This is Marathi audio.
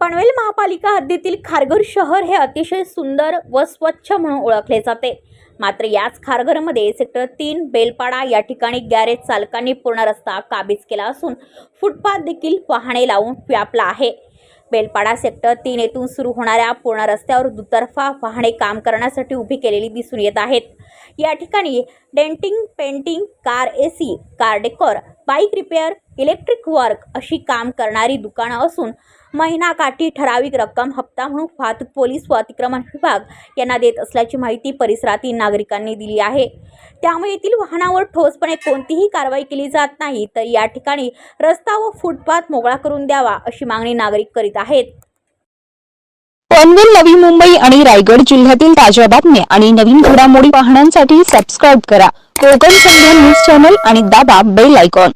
पनवेल महापालिका हद्दीतील खारघर शहर हे अतिशय सुंदर व स्वच्छ म्हणून ओळखले जाते. मात्र याच खारघरमध्ये सेक्टर तीन बेलपाडा या ठिकाणी गॅरेज चालकांनी पूर्ण रस्ता काबीज केला असून फुटपाथ देखील वाहने लावून व्यापला आहे. बेलपाडा सेक्टर तीन येथून सुरू होणाऱ्या पूर्ण रस्त्यावर दुतर्फा वाहने काम करण्यासाठी उभी केलेली दिसून येत आहेत. या ठिकाणी denting painting car A C car decor bike repair electric work अशी काम करणारी दुकानं असून महिनाकाठी ठराविक रक्कम हप्ता म्हणून वाहतूक पोलीस व अतिक्रमण विभाग यांना देत असल्याची माहिती परिसरातील नागरिकांनी दिली आहे. त्यामुळे येथील वाहनावर ठोसपणे कोणतीही कारवाई केली जात नाही तर या ठिकाणी रस्ता व फुटपाथ मोकळा करून द्यावा अशी मागणी नागरिक करीत आहेत. पनवेल नवी मुंबई आणि रायगड जिल्ह्यातील ताज्या बातम्या आणि नवीन घडामोडी पाहण्यासाठी सबस्क्राईब करा. कोकण संध्या न्यूज चॅनल आणि दाबा बेल आयकॉन